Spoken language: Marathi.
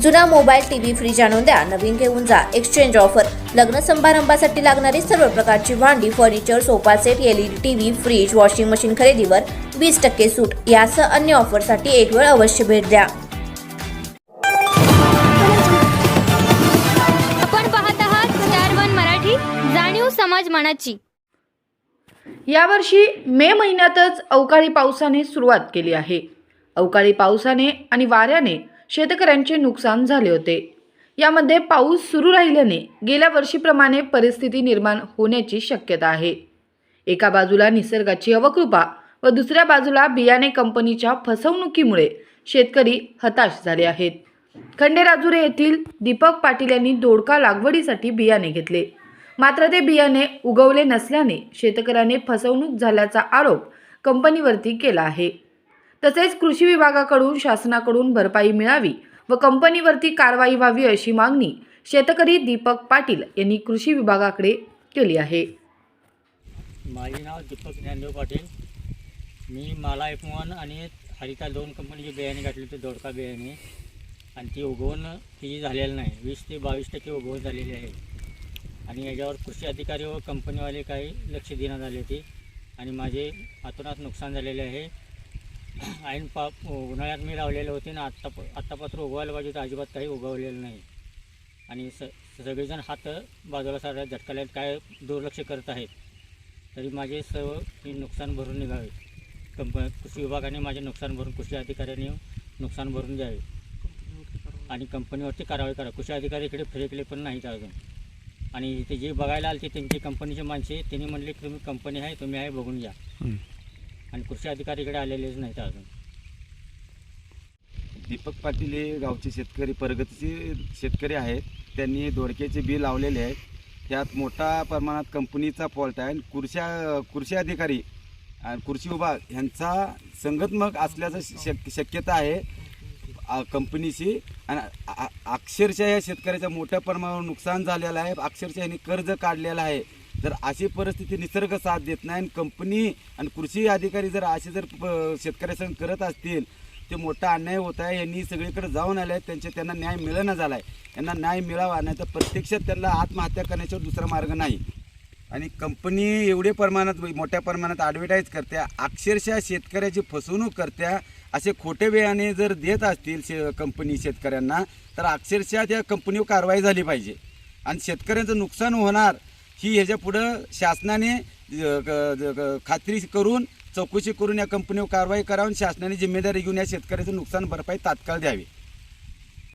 जुना मोबाईल टीव्ही फ्रीज आणून द्या. नवीन घेऊन जा. एक्सचेंज ऑफर लग्न समारंभासाठी लागणारी सर्व प्रकारची भांडी furniture sofa set LED TV fridge washing machine खरेदीवर वीस टक्के सूट. यासह अन्य ऑफरसाठी एक वेळ अवश्य भेट द्या. आपण पाहत आहात स्टार वन मराठी जाणीव समाज मनाची. यावर्षी मे महिन्यातच अवकाळी पावसाने सुरुवात केली आहे. अवकाळी पावसाने आणि वाऱ्याने शेतकऱ्यांचे नुकसान झाले होते. यामध्ये पाऊस सुरू राहिल्याने गेल्या वर्षीप्रमाणे परिस्थिती निर्माण होण्याची शक्यता आहे. एका बाजूला निसर्गाची अवकृपा व दुसऱ्या बाजूला बियाणे कंपनीच्या फसवणुकीमुळे शेतकरी हताश झाले आहेत. खंडेराजुरे येथील दीपक पाटील यांनी दोडका लागवडीसाठी बियाणे घेतले. मात्र ते बियाणे उगवले नसल्याने शेतकऱ्याने फसवणूक झाल्याचा आरोप कंपनीवरती केला आहे. तसेच कृषी विभागाकडून शासनाकडून भरपाई मिळावी व कंपनीवरती कारवाई व्हावी अशी मागणी शेतकरी दीपक पाटील यांनी कृषी विभागाकडे केली आहे. माझे नाव दीपक ज्ञानदेव पाटील. मी माला एफ वन आणि हरिता दोन कंपनीचे बियाणे घातले होते दोडका बियाणे. आणि ती उगवून ती झालेलं नाही. वीस ते बावीस टक्के उगवण झालेली आहे. आणि याच्यावर कृषी अधिकारी व कंपनीवाले काही लक्ष देण्यात आले होते. आणि माझे अतोनात नुकसान झालेले आहे. ऐन पा उन्हाळ्यात मी लावलेले होते ना आत्ता आत्तापात्र उगवायला पाहिजे तर अजिबात काही उगवलेलं नाही. आणि स सगळेजण हात बाजूला सारा झटकाले काय दुर्लक्ष करत आहेत. तरी माझे सर्व हे नुकसान भरून निघावे. कंप कृषी विभागाने माझे नुकसान भरून कृषी अधिकाऱ्यांनी नुकसान भरून द्यावे आणि कंपनीवरती कारवाई करा. कृषी अधिकारी इकडे फिरकले पण नाहीत अजून. आणि इथे जे बघायला आले ते त्यांची कंपनीचे माणसे त्यांनी म्हणले की तुम्ही कंपनी आहे तुम्ही आहे बघून घ्या. आणि कृषी अधिकारीकडे आलेलेच आलेलेच नाहीत अजून. दीपक पाटील हे गावचे शेतकरी प्रगतीचे शेतकरी आहेत. त्यांनी दोडक्याचे बी लावलेले आहेत. त्यात मोठ्या प्रमाणात कंपनीचा फॉल्ट आहे. आणि कृषी कृषी अधिकारी आणि कृषी विभाग ह्यांचा संगतमक असल्याचं शक शक्यता आहे. कंपनीशी. आणि अक्षरशः या शेतकऱ्याच्या मोठ्या प्रमाणावर नुकसान झालेलं आहे. अक्षरशः यांनी कर्ज काढलेलं आहे. जर अशी परिस्थिती निसर्ग साथ देत नाही आणि कंपनी आणि कृषी अधिकारी जर असे जर प- शेतकऱ्यासंग करत असतील ते मोठा अन्याय होत आहे यांनी सगळीकडे जाऊन आले आहेत त्यांचे त्यांना न्याय मिळणं झाला आहे यांना न्याय मिळावा नाही तर प्रत्यक्षात त्यांना आत्महत्या करण्याशिवाय दुसरा मार्ग नाही. आणि कंपनी एवढे प्रमाणात मोठ्या प्रमाणात ॲडव्हर्टाईज करत्या अक्षरशः शेतकऱ्याची फसवणूक करत्या असे खोटे वेळाने जर देत असतील शे कंपनी शेतकऱ्यांना तर अक्षरशः त्या कंपनीवर कारवाई झाली पाहिजे. आणि शेतकऱ्यांचं नुकसान होणार ही ह्याच्या पुढं शासनाने खात्री करून चौकशी करून या कंपनीवर कारवाई करावी शासनाने जिम्मेदारी घेऊन या शेतकऱ्याचं नुकसान भरपाई तात्काळ द्यावी.